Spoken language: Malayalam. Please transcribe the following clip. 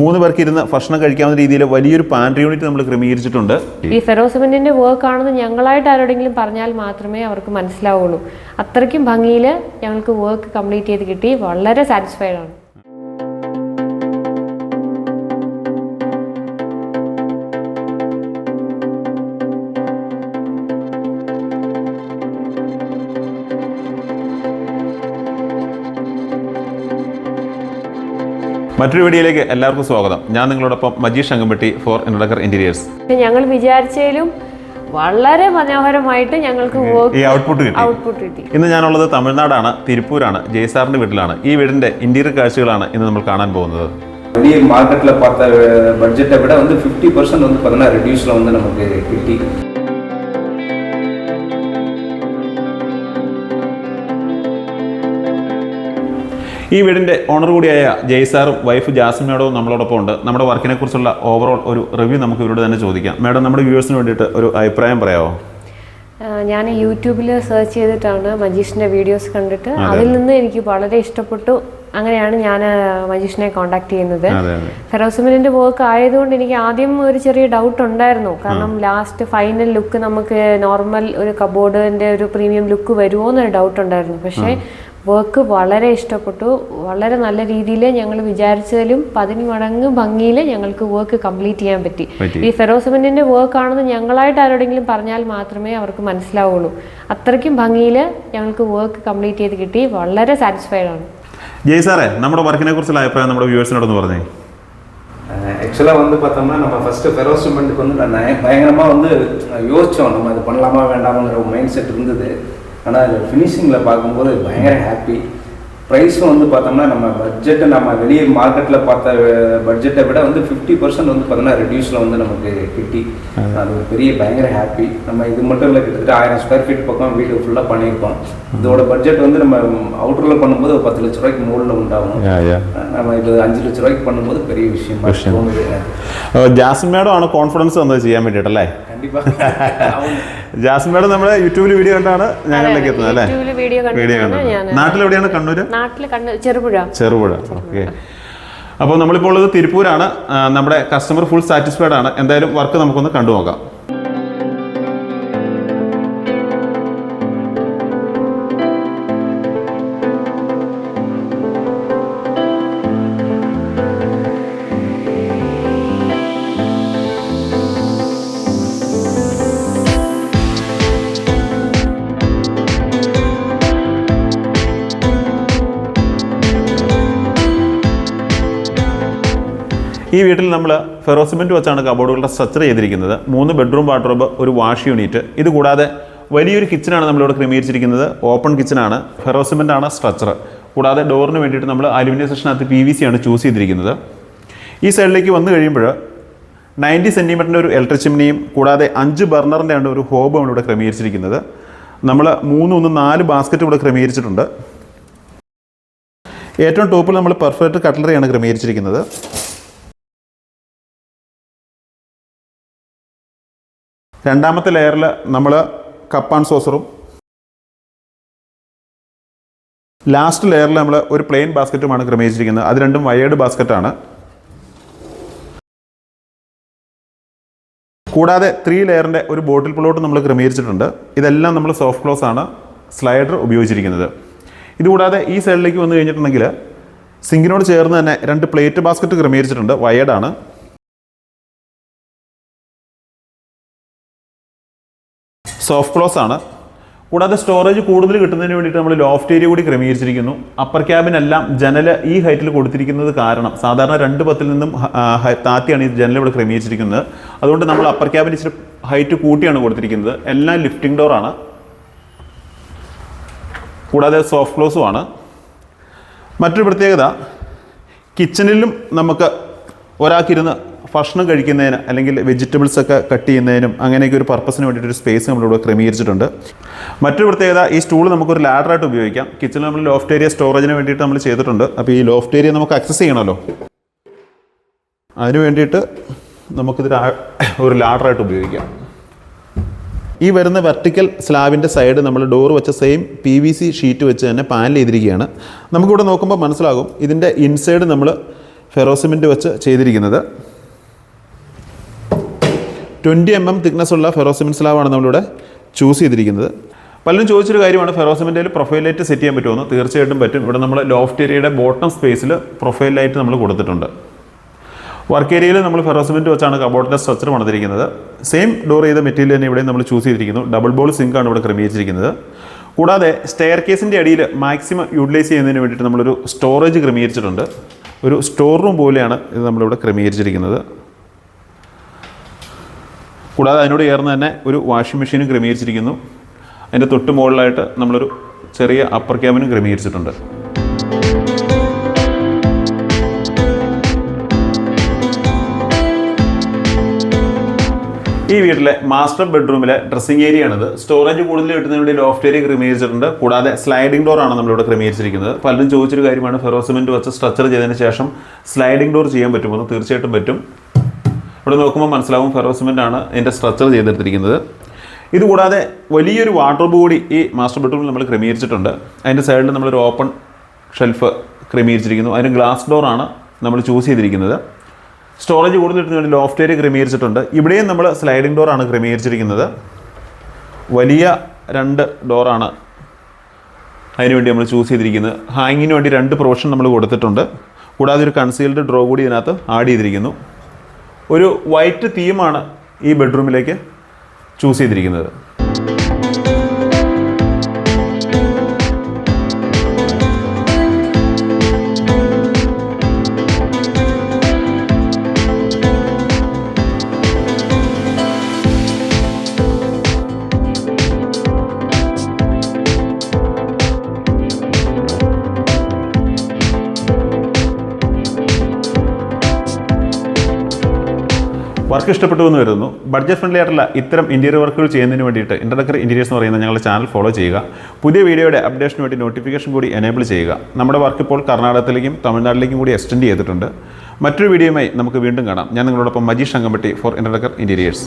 മൂന്ന് പേർക്ക് ഇരുന്ന് ഭക്ഷണം കഴിക്കാവുന്ന രീതിയിൽ വലിയൊരു പാൻട്രി യൂണിറ്റ് നമ്മൾ ക്രമീകരിച്ചിട്ടുണ്ട്. ഈ ഫെറോസിമെന്റിന്റെ വർക്ക് ആണെന്ന് ഞങ്ങളായിട്ട് ആരോടെങ്കിലും പറഞ്ഞാൽ മാത്രമേ അവർക്ക് മനസ്സിലാവുള്ളൂ. അത്രയ്ക്കും ഭംഗിയിൽ ഞങ്ങൾക്ക് വർക്ക് കംപ്ലീറ്റ് ചെയ്ത് കിട്ടി. വളരെ സാറ്റിസ്ഫൈഡ് ആണ്. മറ്റൊരു വീഡിയോയിലേക്ക് എല്ലാവർക്കും സ്വാഗതം ഞാൻ നിങ്ങളോടൊപ്പം Majeesh Ankampatti for indecor interiors പക്ഷെ ഞങ്ങൾ വിചാരിച്ചതിലും വളരെ മനോഹരമായിട്ട് ഞങ്ങൾക്ക് ഈ വർക്ക് ഔട്ട്പുട്ട് കിട്ടി ഔട്ട്പുട്ട് കിട്ടി ഇന്ന് ഞാനുള്ളത് തമിഴ്നാടാണ് തിരുപ്പൂരാണ് ജയ്സാറിന്റെ വീട്ടിലാണ് ഈ വീടിന്റെ ഇന്റീരിയർ കാഴ്ചകളാണ് ഇന്ന് നമ്മൾ കാണാൻ പോകുന്നത് வெளியே மார்க்கெட்டில் பார்த்த பட்ஜெட்டை விட வந்து ஃபிஃப்டி பர்சன்ட் வந்து பார்த்தீங்கன்னா ரெடியூஸில் வந்து நமக்கு கிட்டி ഈ വീടിന്റെ ഓണർ കൂടിയായ ജയ്സാറും വൈഫ് ജാസ്മിൻ മേഡവും നമ്മളോടൊപ്പം ഉണ്ട്. നമ്മുടെ വർക്കിനെ കുറിച്ചുള്ള ഓവറോൾ ഒരു റിവ്യൂ നമുക്ക് ഇവരോട് തന്നെ ചോദിക്കാം. മേഡം നമ്മുടെ വ്യൂവേഴ്സിന് വേണ്ടിയിട്ട് ഒരു അഭിപ്രായം പറയാമോ ഞാൻ യൂട്യൂബിൽ സെർച്ച് ചെയ്തിട്ടാണ് മജീഷിന്റെ വീഡിയോസ് കണ്ടിട്ട്. അതിൽ നിന്ന് എനിക്ക് വളരെ ഇഷ്ടപ്പെട്ടു. അങ്ങനെയാണ് ഞാൻ മജീഷിനെ കോണ്ടാക്ട് ചെയ്യുന്നത്. അതെ വർക്ക് ആയതുകൊണ്ട് എനിക്ക് ആദ്യം ഒരു ചെറിയ ഡൗട്ട് ഉണ്ടായിരുന്നു. കാരണം ലാസ്റ്റ് ഫൈനൽ ലുക്ക് നമുക്ക് നോർമൽ ഒരു കബോർഡിന്റെ ഒരു പ്രീമിയം ലുക്ക് വരുമോ എന്നൊരു ഡൗട്ട് ഉണ്ടായിരുന്നു. പക്ഷേ വർക്ക് വളരെ ഇഷ്ടപ്പെട്ടു വളരെ നല്ല രീതിയിൽ ഞങ്ങൾ വിചാരിച്ചതിലും പതിന് മടങ്ങ് ഭംഗിയിൽ ഞങ്ങൾക്ക് വർക്ക് കംപ്ലീറ്റ് ചെയ്യാൻ പറ്റി പറ്റി. ഈ ഫെറോസിമെന്റിന്റെ വർക്ക് ആണെന്ന് ഞങ്ങളായിട്ട് ആരോടെങ്കിലും പറഞ്ഞാൽ മാത്രമേ അവർക്ക് മനസ്സിലാവുള്ളൂ അത്രയ്ക്കും ഭംഗിയിൽ ഞങ്ങൾക്ക് വർക്ക് കംപ്ലീറ്റ് ചെയ്ത് കിട്ടി വളരെ സാറ്റിസ്ഫൈഡ് ആണ് ജയ്സാറെ നമ്മുടെ വർക്കിനെ കുറിച്ചുള്ള അഭിപ്രായം നമ്മുടെ വ്യൂവേഴ്സിനോടൊന്ന് പറഞ്ഞേ ஆக்சுவலாக வந்து பார்த்தோம்னா நம்ம ஃபஸ்ட்டு ஃபெரோசிமெண்ட்டுக்கு வந்து நான் நய- பயங்கரமா வந்து யோசித்தோம் நம்ம இது பண்ணலாமா வேண்டாமாங்கிற ஒரு மைண்ட் செட் இருந்தது ஆனால் இதில் ஃபினிஷிங்கில் பார்க்கும்போது பயங்கர ஹாப்பி ப்ரைஸும் வந்து பார்த்தோம்னா நம்ம பட்ஜெட்டை நம்ம வெளியே மார்க்கெட்டில் பார்த்த பட்ஜெட்டை விட வந்து ஃபிஃப்டி பர்சன்ட் வந்து பார்த்தோம்னா ரெடியூஸில் வந்து நமக்கு கிட்டி. அது ஒரு பெரிய பயங்கர ஹாப்பி நம்ம இது மட்டும் இல்லை கிட்டத்தட்ட ஆயிரம் ஸ்கொயர் ஃபீட் பக்கம் வீடு ஃபுல்லாக பண்ணியிருக்கோம். இதோட பட்ஜெட் வந்து நம்ம அவுட்டரில் பண்ணும்போது ஒரு பத்து லட்ச ரூபாய்க்கு மூலில் உண்டாகும். நம்ம இப்போ அஞ்சு லட்ச ലക്ഷം രൂപയ്ക്ക് പണിയുമ്പോൾ പെരിയ വിഷയം ജാസ്മിനോടാണ് കോൺഫിഡൻസ് വന്നത് ചെയ്യാൻ വേണ്ടിയിട്ടല്ലേ ജാസ്മിൻ മേഡം നമ്മുടെ യൂട്യൂബിൽ വീഡിയോ കണ്ടാണ് ഞങ്ങളിലേക്ക് എത്തുന്നത് അല്ലേ? യൂട്യൂബിൽ വീഡിയോ ഞാൻ. നാട്ടിലെവിടെയാണ് കണ്ണൂര്? നാട്ടിൽ കണ്ട് ചെറുപുഴ. ചെറുപുഴ. ഓക്കെ അപ്പോൾ നമ്മളിപ്പോൾ ഉള്ളത് തിരുപ്പൂരാണ്. നമ്മുടെ കസ്റ്റമർ ഫുൾ സാറ്റിസ്ഫൈഡ് ആണ്. എന്തായാലും വർക്ക് നമുക്കൊന്ന് കണ്ടു നോക്കാം ഈ വീട്ടിൽ നമ്മൾ ഫെറോസിമെന്റ് വെച്ചാണ് കബോർഡുകളുടെ സ്ട്രക്ചർ ചെയ്തിരിക്കുന്നത്. മൂന്ന് ബെഡ്റൂം വാർഡ്രോബ് ഒരു വാഷ് യൂണിറ്റ് ഇത് കൂടാതെ വലിയൊരു കിച്ചനാണ് നമ്മളിവിടെ ക്രമീകരിച്ചിരിക്കുന്നത്. ഓപ്പൺ കിച്ചണാണ് ഫെറോസിമെന്റ് ആണ് സ്ട്രക്ചർ കൂടാതെ ഡോറിന് വേണ്ടിയിട്ട് നമ്മൾ അലുമിനിയം സെക്ഷനകത്ത് പി വി സി ആണ് ചൂസ് ചെയ്തിരിക്കുന്നത്. ഈ സൈഡിലേക്ക് വന്നു കഴിയുമ്പോൾ നയന്റി സെന്റിമീറ്ററിന്റെ ഒരു ഇലക്ട്രിക് ചിമ്നിയും കൂടാതെ അഞ്ച് ബർണറിന്റെ ആണ് ഒരു ഹോബും ഇവിടെ ക്രമീകരിച്ചിരിക്കുന്നത്. നമ്മൾ മൂന്ന് ഒന്ന് നാല് ബാസ്ക്കറ്റ് ഇവിടെ ക്രമീകരിച്ചിട്ടുണ്ട്. ഏറ്റവും ടോപ്പിൽ നമ്മൾ പെർഫെക്റ്റ് കട്ട്ലറിയാണ് ക്രമീകരിച്ചിരിക്കുന്നത്. രണ്ടാമത്തെ ലെയറിൽ നമ്മൾ കപ്പ് ആൻഡ് സോസറും ലാസ്റ്റ് ലെയറിൽ നമ്മൾ ഒരു പ്ലെയിൻ ബാസ്ക്കറ്റുമാണ് ക്രമീകരിച്ചിരിക്കുന്നത്. അത് രണ്ടും വയേർഡ് ബാസ്ക്കറ്റാണ് കൂടാതെ ത്രീ ലെയറിന്റെ ഒരു ബോട്ടിൽ പ്ലോട്ട് നമ്മൾ ക്രമീകരിച്ചിട്ടുണ്ട്. ഇതെല്ലാം നമ്മൾ സോഫ്റ്റ് ക്ലോസ് ആണ് സ്ലൈഡർ ഉപയോഗിച്ചിരിക്കുന്നത്. ഇതുകൂടാതെ ഈ സൈഡിലേക്ക് വന്നു കഴിഞ്ഞിട്ടുണ്ടെങ്കിൽ സിങ്കിനോട് ചേർന്ന് തന്നെ രണ്ട് പ്ലേറ്റ് ബാസ്ക്കറ്റ് ക്രമീകരിച്ചിട്ടുണ്ട്. വയേർഡ് സോഫ്റ്റ് ക്ലോസ് ആണ്. കൂടാതെ സ്റ്റോറേജ് കൂടുതൽ കിട്ടുന്നതിന് വേണ്ടിയിട്ട് നമ്മൾ ലോഫ്റ്റ് ഏരിയ കൂടി ക്രമീകരിച്ചിരിക്കുന്നു. അപ്പർ ക്യാബിനെല്ലാം ജനൽ ഈ ഹൈറ്റിൽ കൊടുത്തിരിക്കുന്നത് കാരണം സാധാരണ രണ്ട് പത്തിൽ നിന്നും താത്തിയാണ് ഈ ജനൽ ഇവിടെ ക്രമീകരിച്ചിരിക്കുന്നത്. അതുകൊണ്ട് നമ്മൾ അപ്പർ ക്യാബിന് ഇച്ചിരി ഹൈറ്റ് കൂട്ടിയാണ് കൊടുത്തിരിക്കുന്നത്. എല്ലാം ലിഫ്റ്റിംഗ് ഡോറാണ് കൂടാതെ സോഫ്റ്റ് ക്ലോസും ആണ്. മറ്റൊരു പ്രത്യേകത കിച്ചണിലും നമുക്ക് ഒരാൾക്കിരുന്ന് ഭക്ഷണം കഴിക്കുന്നതിന് അല്ലെങ്കിൽ വെജിറ്റബിൾസ് ഒക്കെ കട്ട് ചെയ്യുന്നതിനും അങ്ങനെയൊക്കെ ഒരു പർപ്പസിന് വേണ്ടിയിട്ട് ഒരു സ്പേസ് നമ്മളിവിടെ ക്രമീകരിച്ചിട്ടുണ്ട്. മറ്റൊരു പ്രത്യേകത ഈ സ്റ്റൂൾ നമുക്കൊരു ലാഡറായിട്ട് ഉപയോഗിക്കാം. കിച്ചണിൽ നമ്മൾ ലോഫ്റ്റ് ഏരിയ സ്റ്റോറേജിന് വേണ്ടിയിട്ട് നമ്മൾ ചെയ്തിട്ടുണ്ട്. അപ്പോൾ ഈ ലോഫ്റ്റ് ഏരിയ നമുക്ക് അക്സസ് ചെയ്യണമല്ലോ. അതിന് വേണ്ടിയിട്ട് നമുക്കിത് ഒരു ലാഡറായിട്ട് ഉപയോഗിക്കാം. ഈ വരുന്ന വെർട്ടിക്കൽ സ്ലാബിന്റെ സൈഡ് നമ്മൾ ഡോർ വെച്ച same P V C sheet വെച്ച് തന്നെ പാനൽ ചെയ്തിരിക്കുകയാണ്. നമുക്കിവിടെ നോക്കുമ്പോൾ മനസ്സിലാകും ഇതിന്റെ ഇൻസൈഡ് നമ്മൾ ഫെറോസിമെന്റ് വെച്ച് ചെയ്തിരിക്കുന്നത്. ട്വന്റി എം എം തിക്നെസ് ഉള്ള ഫെറോസിമെന്റ് സ്ലാബാണ് നമ്മളിവിടെ ചൂസ് ചെയ്തിരിക്കുന്നത്. പലരും ചോദിച്ചൊരു കാര്യമാണ് ഫെറോസിമെന്റിൽ പ്രൊഫൈൽ ലൈറ്റ് സെറ്റ് ചെയ്യാൻ പറ്റുമെന്ന് തീർച്ചയായിട്ടും പറ്റും. ഇവിടെ നമ്മൾ ലോഫ്റ്റ് ഏരിയയുടെ ബോട്ടം സ്പേസിൽ പ്രൊഫൈൽ ലൈറ്റ് നമ്മൾ കൊടുത്തിട്ടുണ്ട് വർക്ക് ഏരിയയിൽ നമ്മൾ ഫെറോസിമെന്റ് വെച്ചാണ് കബോർഡിന്റെ സ്ട്രക്ചർ പണിതിരിക്കുന്നത്. സെയിം ഡോർ ചെയ്ത മെറ്റീരിയൽ തന്നെ ഇവിടെ നമ്മൾ ചൂസ് ചെയ്തിരിക്കുന്നു. ഡബിൾ ബോൾ സിങ്ക് ആണ് ഇവിടെ ക്രമീകരിച്ചിരിക്കുന്നത്. കൂടാതെ സ്റ്റെയർ കേസിന്റെ അടിയിൽ മാക്സിമം യൂട്ടിലൈസ് ചെയ്യുന്നതിന് വേണ്ടിയിട്ട് നമ്മളൊരു സ്റ്റോറേജ് ക്രമീകരിച്ചിട്ടുണ്ട്. ഒരു സ്റ്റോർ റൂം പോലെയാണ് ഇത് നമ്മളിവിടെ ക്രമീകരിച്ചിരിക്കുന്നത്. കൂടാതെ അതിനോട് ചേർന്ന് തന്നെ ഒരു വാഷിംഗ് മെഷീനും ക്രമീകരിച്ചിരിക്കുന്നു. അതിന്റെ തൊട്ട് മുകളിലായിട്ട് നമ്മളൊരു ചെറിയ അപ്പർ ക്യാബിനും ക്രമീകരിച്ചിട്ടുണ്ട്. ഈ വീട്ടിലെ മാസ്റ്റർ ബെഡ്റൂമിലെ ഡ്രസ്സിംഗ് ഏരിയ ആണിത്. സ്റ്റോറേജ് കൂടുതൽ കിട്ടുന്നതിന് വേണ്ടി ലോഫ്റ്റ് ഏരിയ ക്രമീകരിച്ചിട്ടുണ്ട്. കൂടാതെ സ്ലൈഡിംഗ് ഡോർ ആണ് നമ്മളിവിടെ ക്രമീകരിച്ചിരിക്കുന്നത്. പലരും ചോദിച്ചൊരു കാര്യമാണ് ഫെറോസിമെന്റ് വെച്ച് സ്ട്രക്ചർ ചെയ്തതിന് ശേഷം സ്ലൈഡിംഗ് ഡോർ ചെയ്യാൻ പറ്റുമോ എന്ന് തീർച്ചയായിട്ടും പറ്റും. ഇവിടെ നോക്കുമ്പോൾ മനസ്സിലാവും ഫെറോ സിമെന്റ് ആണ് ഇതിന്റെ സ്ട്രക്ചർ ചെയ്തെടുത്തിരിക്കുന്നത്. ഇതുകൂടാതെ വലിയൊരു വാട്ടർ ബോഡി ഈ മാസ്റ്റർ ബെഡ്റൂമിൽ നമ്മൾ ക്രമീകരിച്ചിട്ടുണ്ട്. അതിന്റെ സൈഡിൽ നമ്മളൊരു ഓപ്പൺ ഷെൽഫ് ക്രമീകരിച്ചിരിക്കുന്നു. അതിന് ഗ്ലാസ് ഡോറാണ് നമ്മൾ ചൂസ് ചെയ്തിരിക്കുന്നത്. സ്റ്റോറേജ് കൂടുതൽ വേണ്ടി ലോഫ്റ്റ് ഏരിയ ക്രമീകരിച്ചിട്ടുണ്ട്. ഇവിടെയും നമ്മൾ സ്ലൈഡിംഗ് ഡോറാണ് ക്രമീകരിച്ചിരിക്കുന്നത്. വലിയ രണ്ട് ഡോറാണ് അതിനുവേണ്ടി നമ്മൾ ചൂസ് ചെയ്തിരിക്കുന്നത്. ഹാങ്ങിന് വേണ്ടി രണ്ട് പ്രൊവിഷൻ നമ്മൾ കൊടുത്തിട്ടുണ്ട്. കൂടാതെ ഒരു കൺസീൽഡ് ഡ്രോ കൂടി ഇതിനകത്ത് ആഡ് ചെയ്തിരിക്കുന്നു. ഒരു വൈറ്റ് തീമാണ് ഈ ബെഡ്റൂമിലേക്ക് ചൂസ് ചെയ്തിരിക്കുന്നത്. വർക്ക് ഇഷ്ടപ്പെട്ടു എന്ന് വരുന്നു ബഡ്ജറ്റ് ഫ്രണ്ട്ലി ആയിട്ടുള്ള ഇത്തരം ഇന്റീരിയർ വർക്കുകൾ ചെയ്യുന്നതിന് വേണ്ടിയിട്ട് ഇന്റർഡക്കർ ഇന്റീരിയേഴ്സ് എന്ന് പറയുന്ന ഞങ്ങളുടെ ചാനൽ ഫോളോ ചെയ്യുക. പുതിയ വീഡിയോയുടെ അപ്ഡേഷന് വേണ്ടി നോട്ടിഫിക്കേഷൻ കൂടി എനേബിൾ ചെയ്യുക. നമ്മുടെ വർക്ക് ഇപ്പോൾ കർണാടകത്തിലേക്കും തമിഴ്നാട്ടിലേക്കും കൂടി എക്സ്റ്റെൻഡ് ചെയ്തിട്ടുണ്ട്. മറ്റൊരു വീഡിയോയുമായി നമുക്ക് വീണ്ടും കാണാം. ഞാൻ നിങ്ങളോടൊപ്പം Majeesh Angampatti for Interdecor interiors